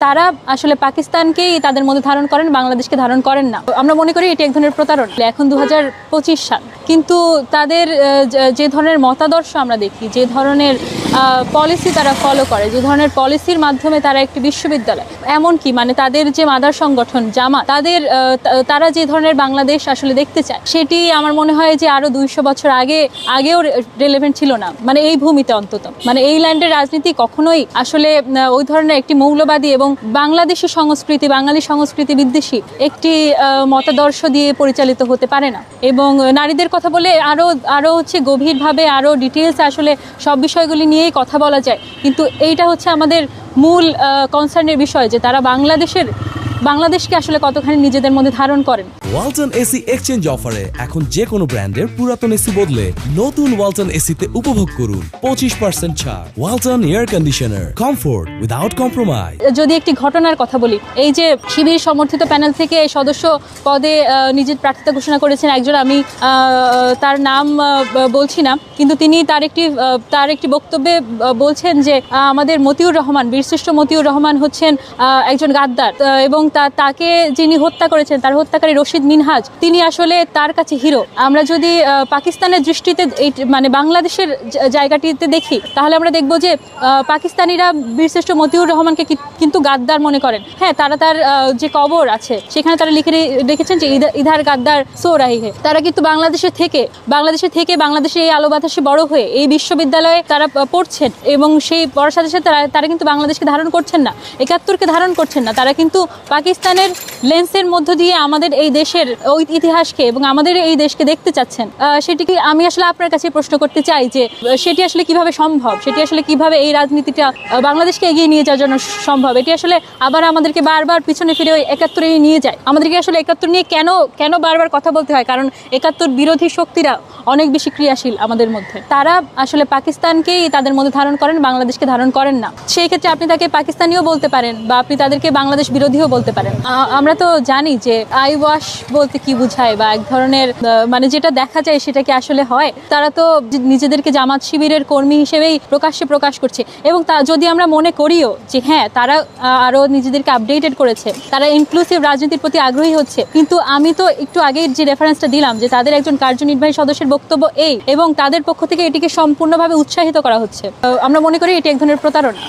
তারা আসলে পাকিস্তানকেই তাদের মধ্যে ধারণ করেন, বাংলাদেশকে ধারণ করেন না। আমরা মনে করি এটি এক ধরনের প্রতারণা। এখন দু হাজার পঁচিশ সাল। কিন্তু তাদের যে- ধরনের মতাদর্শ আমরা দেখি, যে ধরনের পলিসি তারা ফলো করে, যে ধরনের পলিসির মাধ্যমে তারা একটি বিশ্ববিদ্যালয়, এমনকি মানে তাদের যে মাদার সংগঠন জামা তাদের তারা যে ধরনের বাংলাদেশ আসলে দেখতে চায়, সেটি আমার মনে হয় যে আরও দুইশো বছর আগে, আগেও রেলেভেন্ট ছিল না। মানে এই ভূমিতে অন্তত। মানে এই ল্যান্ডের রাজনীতি কখনোই আসলে ওই ধরনের একটি মৌলবাদী এবং বাংলাদেশি সংস্কৃতি, বাঙালি সংস্কৃতি বিদ্বেষী একটি মতাদর্শ দিয়ে পরিচালিত হতে পারে না। এবং নারীদের কথা বলে আরও আরও হচ্ছে গভীরভাবে আরও ডিটেলস আসলে সব বিষয়গুলি নিয়েই কথা বলা যায়। কিন্তু এইটা হচ্ছে আমাদের মূল কনসার্নের বিষয় যে তারা বাংলাদেশের বাংলাদেশকে আসলে কতখানি নিজেদের মধ্যে ধারণ করেন? ওয়ালটন এসি এক্সচেঞ্জ অফারে এখন যে কোনো ব্র্যান্ডের পুরাতন এসি বদলে নতুন ওয়ালটন এসিতে উপভোগ করুন। পঁচিশ পার্সেন্ট ছাড় Walton air conditioner comfort without compromise যদি একটি ঘটনার কথা বলি এই যে শিবির সমর্থিত প্যানেল থেকে সদস্য পদে নিজের প্রার্থিতা ঘোষণা করেছেন একজন আমি তার নাম বলছি না কিন্তু তিনি তার একটি তার একটি বক্তব্যে বলছেন যে আমাদের মতিউর রহমান বীরশ্রেষ্ঠ মতিউর রহমান হচ্ছেন আহ, একজন গাদ্দার এবং তাকে যিনি হত্যা করেছেন, তার হত্যাকারী রশিদ মিনহাজ, তিনি আসলে তার কাছে হিরো। আমরা যদি পাকিস্তানের দৃষ্টিতে এই মানে বাংলাদেশের জায়গাটিতে দেখি, তাহলে আমরা দেখব যে পাকিস্তানিরা বীরশ্রেষ্ঠ মতিউর রহমানকে কিন্তু গাদ্দার মনে করেন। হ্যাঁ তারা তার যে কবর আছে, সেখানে তারা লিখে রেখেছেন যে, ইধা- ইধার গাদ্দার সো রাহি হে তারা কিন্তু বাংলাদেশে থেকে বাংলাদেশে থেকে বাংলাদেশে এই আলো বাতাসে বড় হয়ে এই বিশ্ববিদ্যালয়ে তারা পড়ছেন এবং সেই পড়ার সাথে সাথে তারা কিন্তু বাংলাদেশকে ধারণ করছেন না। একাত্তরকে ধারণ করছেন না। তারা কিন্তু পাকিস্তানের লেন্সের মধ্য দিয়ে আমাদের এই দেশের ইতিহাসকে এবং আমাদের এই দেশকে দেখতে চাচ্ছেন সেটিকে আমি আসলে আপনার কাছে প্রশ্ন করতে চাই যে সেটি আসলে কীভাবে সম্ভব? সেটি আসলে কীভাবে এই রাজনীতিটা বাংলাদেশকে এগিয়ে নিয়ে যাওয়ার জন্য সম্ভব? এটি আসলে আবার আমাদেরকে বারবার পিছনে ফিরে ওই একাত্তরে নিয়ে যায়। আমাদেরকে আসলে একাত্তর নিয়ে কেন কেন বারবার কথা বলতে হয়? কারণ একাত্তর বিরোধী শক্তিরা অনেক বেশি ক্রিয়াশীল আমাদের মধ্যে। তারা আসলে পাকিস্তানকেই তাদের মধ্যে ধারণ করেন, বাংলাদেশকে ধারণ করেন না। সেই ক্ষেত্রে আপনি তাকে পাকিস্তানিও বলতে পারেন বা আপনি তাদেরকে বাংলাদেশ বিরোধীও বলতে পারেন? আমরা তো জানি যে আই ওয়াশ বলতে কি বোঝায় বা এক ধরনের মানে যেটা দেখা যায় সেটা কি আসলে হয়? তারা তো নিজেদেরকে জামাত শিবিরের কর্মী হিসেবেই প্রকাশ্যে প্রকাশ করছে। এবং তা যদি আমরা মনে করিও যে হ্যাঁ তারা আহ, আরও নিজেদেরকে আপডেটেড করেছে তারা ইনক্লুসিভ রাজনীতির প্রতি আগ্রহী হচ্ছে। কিন্তু আমি তো একটু আগে যে রেফারেন্সটা দিলাম যে তাদের একজন কার্যনির্বাহী সদস্যের বক্তব্য এই এবং তাদের পক্ষ থেকে এটিকে সম্পূর্ণভাবে উৎসাহিত করা হচ্ছে। আমরা মনে করি এটি এক ধরনের প্রতারণা।